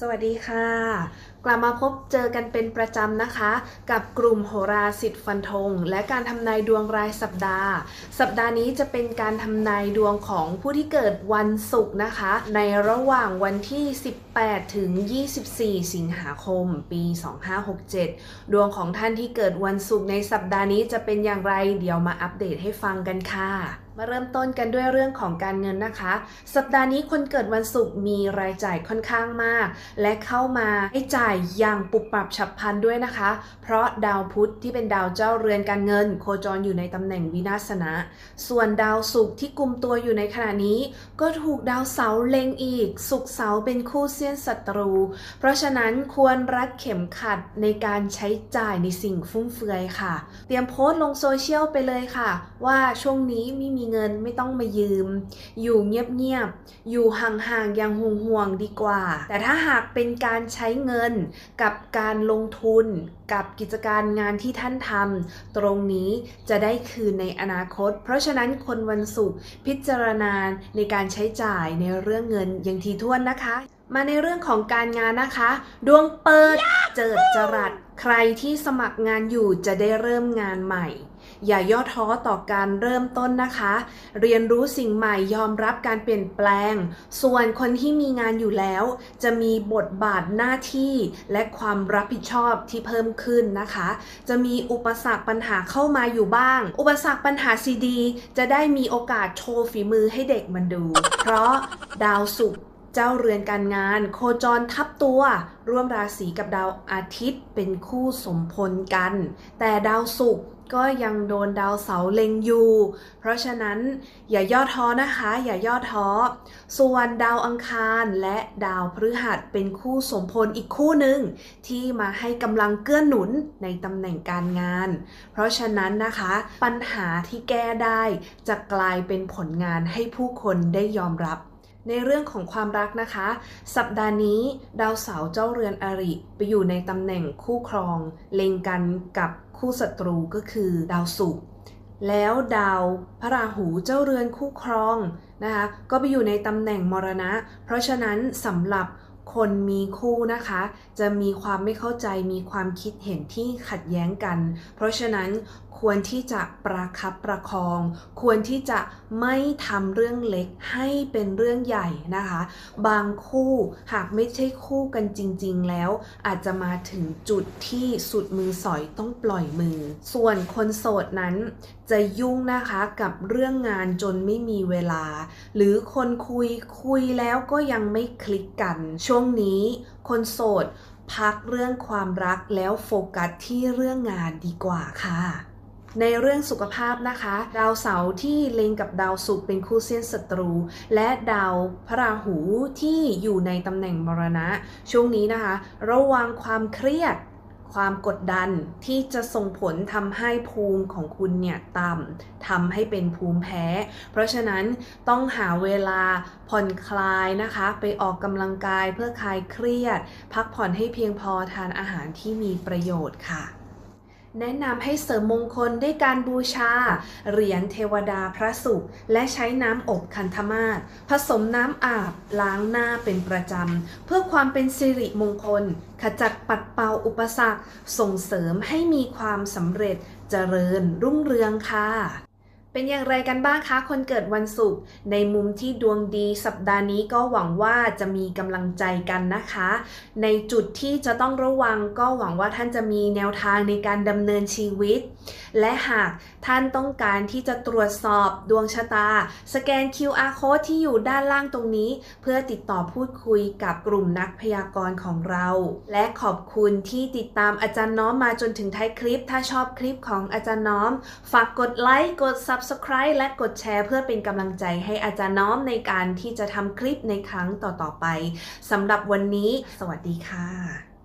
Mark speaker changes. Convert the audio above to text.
Speaker 1: สวัสดีค่ะ กลับมาพบเจอกันเป็นประจำนะคะ กับกลุ่มโหราสิทธิ์ฟันธง และการทำนายดวงรายสัปดาห์ สัปดาห์นี้จะเป็นการทำนายดวงของผู้ที่เกิดวันศุกร์นะคะ ในระหว่างวันที่ 18 ถึง 24 สิงหาคม ปี 2567 ดวงของท่านที่เกิดวันศุกร์ในสัปดาห์นี้จะเป็นอย่างไร เดี๋ยวมาอัปเดตให้ฟังกันค่ะ มาเริ่มต้นกันด้วยเรื่องของการเงินนะคะ สัปดาห์นี้คนเกิดวันศุกร์มีรายจ่ายค่อนข้างมาก และเข้ามาให้จ่ายอย่างปุบปรับฉับพลันด้วยนะคะ เพราะดาวพุธที่เป็นดาวเจ้าเรือนการเงิน โคจรอยู่ในตำแหน่งวินาศนะ ส่วนดาวศุกร์ที่กลุ่มตัวอยู่ในขณะนี้ ก็ถูกดาวเสาร์เล็งอีกศุกร์เสาร์เป็นคู่เสี้ยนศัตรู เพราะฉะนั้นควรรัดเข็มขัดในการใช้จ่ายในสิ่งฟุ่มเฟือยค่ะ เตรียมโพสต์ลงโซเชียลไปเลยค่ะ ว่าช่วงนี้ไม่มีเงินไม่ต้องมายืม อยู่เงียบๆ อยู่ห่างๆ อย่างห่วงๆ ดีกว่า แต่ถ้าหากเป็นการใช้เงินกับการลงทุนกับกิจการงานที่ท่านทำตรงนี้จะได้คืนในอนาคต เพราะฉะนั้นคนวันศุกร์พิจารณาในการใช้จ่ายในเรื่องเงินอย่างทีท่วนนะคะ มาในเรื่องของการงานนะคะ ดวงเปิดเจิดจรัสใครที่สมัครงานอยู่จะได้เริ่มงานใหม่ อย่าย่อท้อต่อการเริ่มต้นนะคะ เรียนรู้สิ่งใหม่ยอมรับการเปลี่ยนแปลง ส่วนคนที่มีงานอยู่แล้ว จะมีบทบาทหน้าที่ และความรับผิดชอบที่เพิ่มขึ้นนะคะ จะมีอุปสรรคปัญหาเข้ามาอยู่บ้าง อุปสรรคปัญหาซีดี จะได้มีโอกาสโชว์ฝีมือให้เด็กมันดู เพราะดาวศุกร์ เจ้าเรือนการงาน โคจรทับตัว ร่วมราศีกับดาวอาทิตย์เป็นคู่สมพลกัน แต่ดาวศุกร์ก็ยังโดนดาวเสาเล็งอยู่ เพราะฉะนั้นอย่าย่อท้อนะคะ อย่าย่อท้อ ส่วนดาวอังคารและดาวพฤหัสเป็นคู่สมพลอีกคู่หนึ่งที่มาให้กำลังเกื้อหนุนในตำแหน่งการงาน เพราะฉะนั้นนะคะ ปัญหาที่แก้ได้จะกลายเป็นผลงานให้ผู้คนได้ยอมรับ ในเรื่องของความรักนะคะ สัปดาห์นี้ดาวเสาร์เจ้าเรือนอริไปอยู่ในตำแหน่งคู่ครอง เล็งกันกับคู่ศัตรูก็คือดาวศุกร์แล้วดาวพระราหูเจ้าเรือนคู่ครองนะคะก็ไปอยู่ในตำแหน่งมรณะ เพราะฉะนั้นสำหรับคนมีคู่นะคะ จะมีความไม่เข้าใจมีความคิดเห็นที่ขัดแย้งกัน เพราะฉะนั้น ควรที่จะประคับประคอง ควรที่จะไม่ทำเรื่องเล็กให้เป็นเรื่องใหญ่นะคะ บางคู่หากไม่ใช่คู่กันจริง ๆ แล้ว อาจจะมาถึงจุดที่สุดมือสอยต้องปล่อยมือ ส่วนคนโสดนั้นจะยุ่งนะคะกับเรื่องงานจนไม่มีเวลา หรือคนคุยคุยแล้วก็ยังไม่คลิกกัน ช่วงนี้คนโสดพักเรื่องความรักแล้วโฟกัสที่เรื่องงานดีกว่าค่ะ ในเรื่องสุขภาพนะคะ ดาวเสาร์ที่เล็งกับดาวศุกร์เป็นคู่เส้นศัตรู และดาวพระราหูที่อยู่ในตำแหน่งมรณะ ช่วงนี้นะคะ ระวังความเครียดความกดดันที่จะส่งผลทำให้ภูมิของคุณเนี่ยต่ำทำให้เป็นภูมิแพ้ เพราะฉะนั้นต้องหาเวลาผ่อนคลายนะคะ ไปออกกำลังกายเพื่อคลายเครียด พักผ่อนให้เพียงพอทานอาหารที่มีประโยชน์ค่ะ แนะนำให้เสริมมงคลด้วยการบูชา เหรียญเทวดาพระศุกร์และใช้น้ำอบคันธมาศผสมน้ำอาบล้างหน้าเป็นประจำ เพื่อความเป็นสิริมงคล ขจัดปัดเป่าอุปสรรค ส่งเสริมให้มีความสำเร็จเจริญรุ่งเรืองค่ะ เป็นอย่างไรกันบ้างคะ คนเกิดวันศุกร์ในมุมที่ดวงดีสัปดาห์นี้ก็หวังว่าจะมีกำลังใจกันนะคะ ในจุดที่จะต้องระวังก็หวังว่าท่านจะมีแนวทางในการดำเนินชีวิต และหากท่านต้องการที่จะตรวจสอบดวงชะตา สแกน QR code ที่อยู่ด้านล่างตรงนี้ เพื่อติดต่อพูดคุยกับกลุ่มนักพยากรณ์ของเรา และขอบคุณที่ติดตามอาจารย์น้อมมาจนถึงท้ายคลิป ถ้าชอบคลิปของอาจารย์น้อม ฝากกดไลค์กด subscribe Subscribe และกดแชร์เพื่อเป็นกำลังใจให้อาจารย์น้อมในการที่จะทำคลิปในครั้งต่อๆไปสำหรับวันนี้ สวัสดีค่ะ